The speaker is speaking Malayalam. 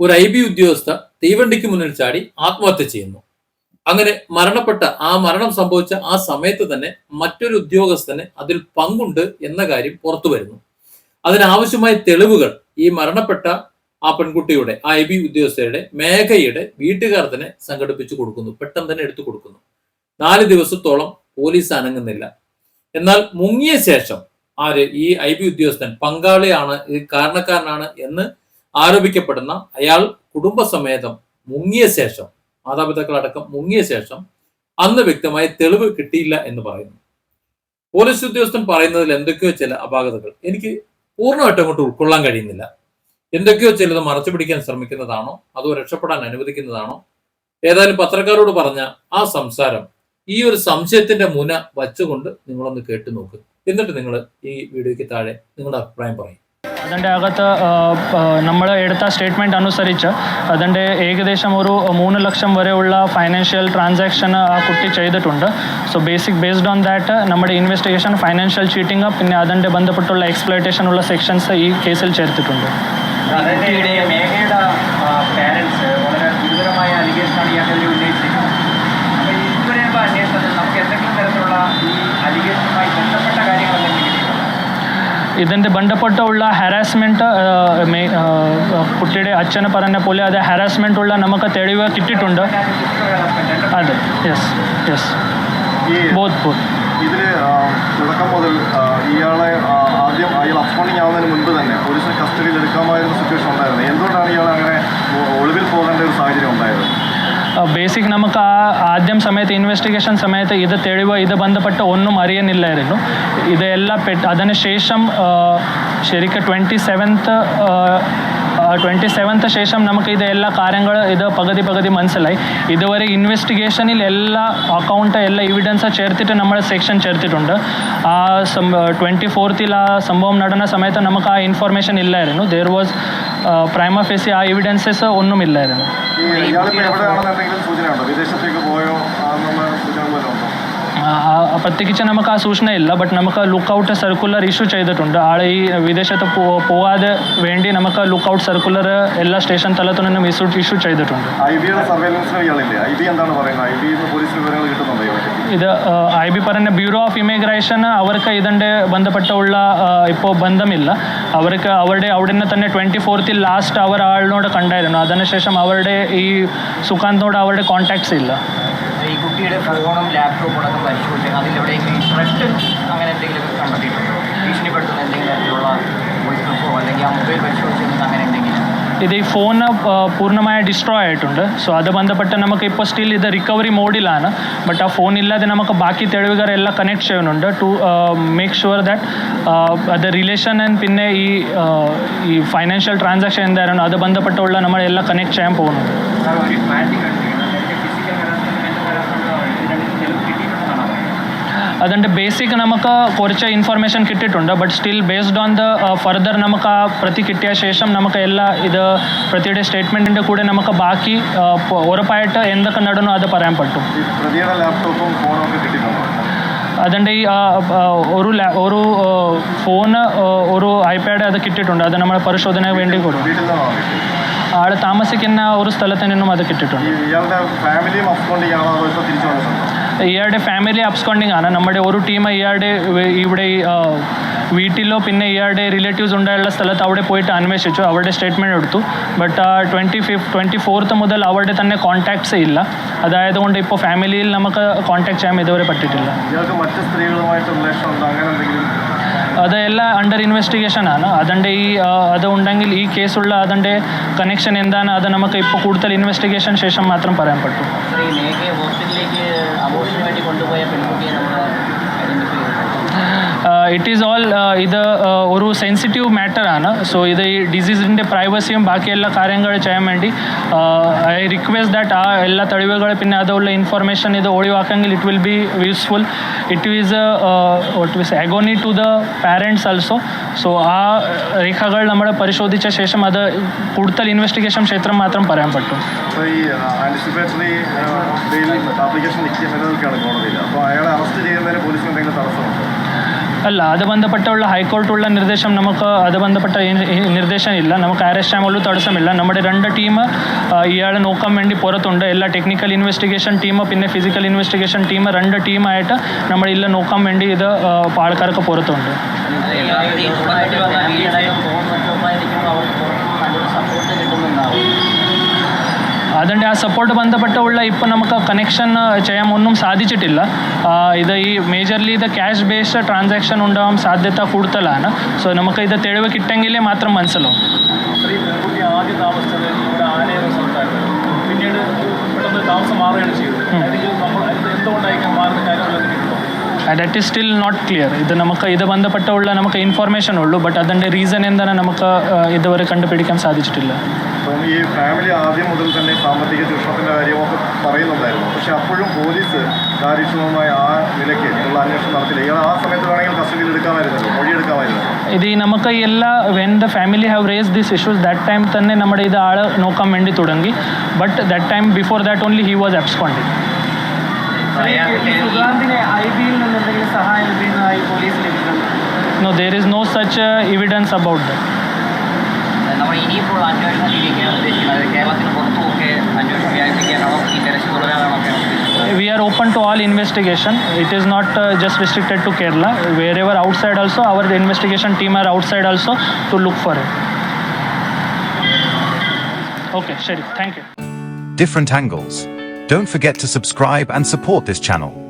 ഒരു ഐ ബി ഉദ്യോഗസ്ഥ തീവണ്ടിക്ക് മുന്നിൽ ചാടി ആത്മഹത്യ ചെയ്യുന്നു. അങ്ങനെ മരണപ്പെട്ട ആ മരണം സംഭവിച്ച ആ സമയത്ത് തന്നെ മറ്റൊരു ഉദ്യോഗസ്ഥന് അതിൽ പങ്കുണ്ട് എന്ന കാര്യം പുറത്തു വരുന്നു. അതിനാവശ്യമായ തെളിവുകൾ ഈ മരണപ്പെട്ട ആ പെൺകുട്ടിയുടെ ഐ ബി ഉദ്യോഗസ്ഥയുടെ മേഘയുടെ വീട്ടുകാർ തന്നെ സംഘടിപ്പിച്ചു കൊടുക്കുന്നു. പെട്ടെന്ന് തന്നെ എടുത്തു കൊടുക്കുന്നു. നാല് ദിവസത്തോളം പോലീസ് അനങ്ങുന്നില്ല. എന്നാൽ മുങ്ങിയ ശേഷം ആര് ഈ ഐ ബി ഉദ്യോഗസ്ഥൻ പങ്കാളിയാണ് കാരണക്കാരനാണ് എന്ന് ആരോപിക്കപ്പെടുന്ന അയാൾ കുടുംബസമേതം മുങ്ങിയ ശേഷം മാതാപിതാക്കളടക്കം മുങ്ങിയ ശേഷം അന്ന് വ്യക്തമായി തെളിവ് കിട്ടിയില്ല എന്ന് പറയുന്നു. പോലീസ് ഉദ്യോഗസ്ഥൻ പറയുന്നതിൽ എന്തൊക്കെയോ ചില അപാകതകൾ. എനിക്ക് പൂർണമായിട്ടും അങ്ങോട്ട് ഉൾക്കൊള്ളാൻ കഴിയുന്നില്ല. എന്തൊക്കെയോ ചിലത് മറച്ചു പിടിക്കാൻ ശ്രമിക്കുന്നതാണോ? അതോ രക്ഷപ്പെടാൻ അനുവദിക്കുന്നതാണോ? ഏതായാലും പത്രക്കാരോട് പറഞ്ഞ ആ സംസാരം ഈ ഒരു സംശയത്തിന്റെ മുന വച്ചുകൊണ്ട് നിങ്ങളൊന്ന് കേട്ടു നോക്ക് എന്നിട്ട് നിങ്ങൾ ഈ വീഡിയോയ്ക്ക് താഴെ നിങ്ങളുടെ അഭിപ്രായം പറയും. അതിന്റെ അകത്ത് നമ്മൾ എടുത്ത സ്റ്റേറ്റ്മെന്റ് അനുസരിച്ച് അതിന്റെ ഏകദേശം ഒരു മൂന്ന് ലക്ഷം വരെയുള്ള ഫൈനാൻഷ്യൽ ട്രാൻസാക്ഷൻ ആ കുട്ടി ചെയ്തിട്ടുണ്ട്. So basic based on that നമ്മുടെ ഇൻവെസ്റ്റിഗേഷൻ ഫൈനാൻഷ്യൽ ചീറ്റിംഗ് പിന്നെ അതിന്റെ ബന്ധപ്പെട്ടുള്ള എക്സ്പ്ലോയിറ്റേഷൻ ഉള്ള സെക്ഷൻസ് ഈ കേസിൽ ചേർത്തിട്ടുണ്ട് അതിന്റെ മേഘയുടെ പാരൻസ് വളരെ ഗുരുതരമായ അലിഗേഷനാണ് ഇയാൾക്കെതിരെ ഉന്നയിച്ചിരിക്കുന്നത് അപ്പോൾ ഇതുവരെയുള്ള അന്വേഷണത്തിൽ നമുക്ക് എന്തെങ്കിലും തരത്തിലുള്ള ഈ അലിഗേഷനുമായി ബന്ധപ്പെട്ട കാര്യങ്ങൾ എന്തെങ്കിലും കിട്ടിയിട്ടുണ്ടോ ഇതിന്റെ ബന്ധപ്പെട്ടുള്ള ഹരാസ്മെന്റ് കുട്ടിയുടെ അച്ഛന് പറഞ്ഞ പോലെ അത് ഹരാസ്മെന്റ് ഉള്ള നമുക്ക് തെളിവ് കിട്ടിയിട്ടുണ്ട്. അതെ. യെസ് യെസ് ബോത്ത് ബോത്ത് ഇതിൽ തുടക്കം മുതൽ ഇയാളെ ആദ്യം അയാൾ അപ്പോണിങ് ആവുന്നതിന് മുൻപ് തന്നെ പോലീസിന് കസ്റ്റഡിയിൽ എടുക്കാമായിരുന്ന സിറ്റുവേഷൻ ഉണ്ടായിരുന്നു. എന്തുകൊണ്ടാണ് ഇയാൾ അങ്ങനെ ഒളിവിൽ പോകേണ്ട ഒരു സാഹചര്യം ഉണ്ടായത്? ബേസിക് നമുക്ക് ആ ആദ്യം സമയത്ത് ഇൻവെസ്റ്റിഗേഷൻ സമയത്ത് ഇത് തെളിവ് ഇത് ബന്ധപ്പെട്ട് ഒന്നും അറിയുന്നില്ലായിരുന്നു ഇതെല്ലാം പെട്ട് അതിനുശേഷം ആ, ശരിക്കും ട്വന്റി സെവൻത്ത് ട്വന്റി സെവൻത്ത് ശേഷം നമുക്ക് ഇത് എല്ലാ കാര്യങ്ങൾ ഇത് പകുതി പകുതി മനസ്സിലായി ഇതുവരെ ഇൻവെസ്റ്റിഗേഷനിൽ എല്ലാ അക്കൗണ്ട് എല്ലാ എവിഡൻസ് ചേർത്തിട്ട് നമ്മൾ സെക്ഷൻ ചേർത്തിട്ടുണ്ട് ആ ട്വന്റി ഫോർത്തിൽ ആ സംഭവം നടന്ന സമയത്ത് നമുക്ക് ആ ഇൻഫർമേഷൻ ഇല്ലായിരുന്നു ദർ വാസ് പ്രൈമ ഫേസി ആ എവിഡൻസസ് ഒന്നും ഇല്ലായിരുന്നു പ്രത്യേകിച്ച് നമുക്ക് ആ സൂചന ഇല്ല. ബട്ട് നമുക്ക് ലുക്ക് ഔട്ട് സർക്കുലർ ഇഷ്യൂ ചെയ്തിട്ടുണ്ട്. ആൾ ഈ വിദേശത്ത് പോവാതെ വേണ്ടി നമുക്ക് ലുക്ക് ഔട്ട് സർക്കുലർ എല്ലാ സ്റ്റേഷൻ തലത്തു നിന്നും ഇഷ്യൂ ഇഷ്യൂ ചെയ്തിട്ടുണ്ട്. ഇത് ഐ ബി പറഞ്ഞ ബ്യൂറോ ഓഫ് ഇമിഗ്രേഷൻ അവർക്ക് ഇതിന്റെ ബന്ധപ്പെട്ടുള്ള ഇപ്പോൾ ബന്ധമില്ല. അവർക്ക് അവരുടെ അവിടെ നിന്ന് തന്നെ ട്വന്റി ഫോർത്തിൽ ലാസ്റ്റ് അവർ ആളിനോട് കണ്ടായിരുന്നു. അതിനുശേഷം അവരുടെ ഈ സുഖാന്തോട് അവരുടെ കോൺടാക്ട്സ് ഇല്ല. ഈ കുട്ടിയുടെ ഫോണും ലാപ്ടോപ്പും അടക്കം പരിശോധിച്ചാൽ അതിലെവിടെയെങ്കിലും ഈ ത്രെട്ട് അങ്ങനെ എന്തെങ്കിലും കണ്ടെത്തിയിട്ടുണ്ടോ? ഭീഷണിപ്പെടുത്തുന്ന എന്തെങ്കിലും തരത്തിലുള്ള വോയിസ് അല്ലെങ്കിൽ ആ മൊബൈൽ പരിശോധിച്ചിരുന്നത് അങ്ങനെ ഇത് ഈ ഫോൺ പൂർണമായ ഡിസ്ട്രോയ് ആയിട്ടുണ്ട് സോ അത് ബന്ധപ്പെട്ട് നമുക്ക് ഇപ്പോൾ സ്റ്റിൽ ഇത് റിക്കവറി മോഡിലാണ് ബട്ട് ആ ഫോൺ ഇല്ലാതെ നമുക്ക് ബാക്കി തെളിവുകൾ എല്ലാം കണക്ട് ചെയ്യുന്നുണ്ട് ടു മേക്ക് ഷുവർ ദാറ്റ് അത് റിലേഷൻ ആൻഡ് പിന്നെ ഈ uh, ഈ ഫൈനാൻഷ്യൽ ട്രാൻസാക്ഷൻ എന്തായിരുന്നു അത് ബന്ധപ്പെട്ടുള്ള നമ്മളെല്ലാം കണക്ട് ചെയ്യാൻ പോകുന്നുണ്ട് സാർ ഒരു മാറ്റി കണ്ടിരിക്കുന്നത് നേരത്തെ ഫിസിക്കൽ ഹരാസ്മെന്റ് മെന്റൽ ഹരാസ്മെന്റ് ഇത് രണ്ടും തെളിവ് കിട്ടിയിട്ടുണ്ടെന്നാണ് പറയുന്നത് അതിന്റെ ബേസിക് നമുക്ക് കുറച്ച് ഇൻഫർമേഷൻ കിട്ടിയിട്ടുണ്ട്. But still based on the further നമുക്ക് ആ പ്രതി കിട്ടിയ ശേഷം നമുക്ക് എല്ലാ ഇത് പ്രതിയുടെ സ്റ്റേറ്റ്മെന്റിന്റെ കൂടെ നമുക്ക് ബാക്കി ഉറപ്പായിട്ട് എന്തൊക്കെ നടന്നു അത് പറയാൻ പറ്റും. ലാപ്ടോപ്പും ഫോണും കിട്ടിയിട്ടുണ്ടോ? അതിന്റെ ഈ ഒരു ഒരു ഫോണ് ഒരു ഐപാഡ് അത് കിട്ടിയിട്ടുണ്ട്. അത് നമ്മൾ പരിശോധന വേണ്ടി കൊടുക്കും. ആൾ താമസിക്കുന്ന ഒരു സ്ഥലത്ത് നിന്നും അത് കിട്ടിയിട്ടുണ്ട്. ഫാമിലിയും ഇയാളുടെ ഫാമിലി അപ്സ്കോണ്ടിങ് ആണ്. നമ്മുടെ ഒരു ടീം ഇയാളുടെ ഇവിടെ വീട്ടിലോ പിന്നെ ഇയാളുടെ റിലേറ്റീവ്സ് ഉണ്ടായുള്ള സ്ഥലത്ത് അവിടെ പോയിട്ട് അന്വേഷിച്ചു. അവരുടെ സ്റ്റേറ്റ്മെന്റ് എടുത്തു. But twenty fifth twenty fourth മുതൽ അവരുടെ തന്നെ കോൺടാക്ട്സ് ഇല്ല. അതായത് കൊണ്ട് ഇപ്പോൾ ഫാമിലിയിൽ നമുക്ക് കോൺടാക്ട് ചെയ്യാൻ ഇതുവരെ പറ്റിയിട്ടില്ല. മറ്റ് റിലേഷൻ അങ്ങനെ എന്തെങ്കിലും അത് അണ്ടർ ഇൻവെസ്റ്റിഗേഷൻ ആണ്. അതിന്റെ ഈ അത് ഉണ്ടെങ്കിൽ ഈ കേസുള്ള അതിന്റെ കണക്ഷൻ എന്താണ്? അത് നമുക്ക് ഇപ്പോൾ കൂടുതൽ ഇൻവെസ്റ്റിഗേഷൻ ശേഷം മാത്രം പറയാൻ പറ്റും. ഹോസ്പിറ്റലിലേക്ക് അബോഷന് വേണ്ടി കൊണ്ടുപോയ പെൺകുട്ടിയെ നമ്മൾ ഇറ്റ് ഈസ് ഓൾ ഇത് ആ, ഒരു സെൻസിറ്റീവ് മാറ്റർ ആണ്. സോ ഇത് ഈ ഡിസീസിന്റെ പ്രൈവസിയും ബാക്കി എല്ലാ കാര്യങ്ങൾ ചെയ്യാൻ വേണ്ടി ഐ റിക്വസ്റ്റ് ദാറ്റ് ആ എല്ലാ തെളിവുകൾ പിന്നെ അതുള്ള ഇൻഫർമേഷൻ ഇത് ഒഴിവാക്കെങ്കിൽ it will be useful it is it was agony to the parents also so ആ രേഖകൾ നമ്മൾ പരിശോധിച്ച ശേഷം അത് കൂടുതൽ ഇൻവെസ്റ്റിഗേഷൻ ക്ഷേത്രം മാത്രം പറയാൻ പറ്റും. അപ്പോൾ അയാളെ അറസ്റ്റ് ചെയ്യുന്നതിന് പോലീസിന് എന്തെങ്കിലും തടസ്സമുണ്ടോ? അല്ല അത് ബന്ധപ്പെട്ടുള്ള ഹൈക്കോർട്ടുള്ള നിർദ്ദേശം നമുക്ക് അത് ബന്ധപ്പെട്ട നിർദ്ദേശമില്ല. നമുക്ക് അറസ്റ്റ് ചെയ്യാൻ ഒരു തടസ്സമില്ല. നമ്മുടെ രണ്ട് ടീം ഇയാളെ നോക്കാൻ വേണ്ടി പുറത്തുണ്ട്. എല്ലാ ടെക്നിക്കൽ ഇൻവെസ്റ്റിഗേഷൻ ടീം പിന്നെ ഫിസിക്കൽ ഇൻവെസ്റ്റിഗേഷൻ ടീം രണ്ട് ടീമായിട്ട് നമ്മുടെ ഇല്ല നോക്കാൻ വേണ്ടി ഇത് ആൾക്കാർക്ക് പുറത്തുണ്ട്. സപ്പോർട്ട് കിട്ടുന്നുണ്ടാവും. അതിന്റെ ആ സപ്പോർട്ട് ബന്ധപ്പെട്ടുള്ള ഇപ്പം നമുക്ക് കണക്ഷൻ ചെയ്യാൻ ഒന്നും സാധിച്ചിട്ടില്ല. ഇത് ഈ മേജർലി ഇത് ക്യാഷ് ബേസ്ഡ് ട്രാൻസാക്ഷൻ ഉണ്ടാവാൻ സാധ്യത കൂടുതലാണ്. സോ നമുക്ക് ഇത് തെളിവ് കിട്ടെങ്കിലേ മാത്രം മനസ്സിലാവും. പിന്നീട് പെട്ടെന്ന് താമസം മാറുകയാണ് ചെയ്തത്. എന്തുകൊണ്ടായിരിക്കും മാറുന്ന കാര്യങ്ങളൊക്കെ that is still not clear ഇത് നമുക്ക് ഇത് ബന്ധപ്പെട്ടുള്ള നമുക്ക് ഇൻഫോർമേഷൻ ഉള്ളൂ. ബട്ട് അതിന്റെ റീസൺ എന്താണ് നമുക്ക് ഇതുവരെ കണ്ടുപിടിക്കാൻ സാധിച്ചിട്ടില്ല. ഈ ഫാമിലി ആദ്യം മുതൽ തന്നെ സാമ്പത്തിക ചൂഷണത്തിന്റെ കാര്യമൊക്കെ പറയുന്നുണ്ടായിരുന്നു. പക്ഷെ അപ്പോഴും പോലീസ് കാര്യക്ഷമമായ ആ നിലയ്ക്ക് ഉള്ള അന്വേഷണം നടത്തില്ല ഇയാൾ ആ സമയത്ത് വേണമെങ്കിൽ കസ്റ്റഡിയിൽ എടുക്കാമായിരുന്നല്ലോ മൊഴിയെടുക്കാമായിരുന്നു. ഇത് നമുക്ക് എല്ലാ when the family have raised this issues that time തന്നെ നമ്മുടെ ഇത് ആൾ നോക്കാൻ വേണ്ടി തുടങ്ങി. But that time before that only he was absconding സുഗാന്തിനെ I ബിയിൽ നിന്ന് എന്തെങ്കിലും സഹായം ലഭിക്കുന്നതായി പോലീസ് ലഭിക്കുന്നുണ്ട് no there is no such evidence about that open to all investigation it is not uh, just restricted to kerala wherever outside also our investigation team are outside also to look for it okay sure thank you different angles. Don't forget to subscribe and support this channel.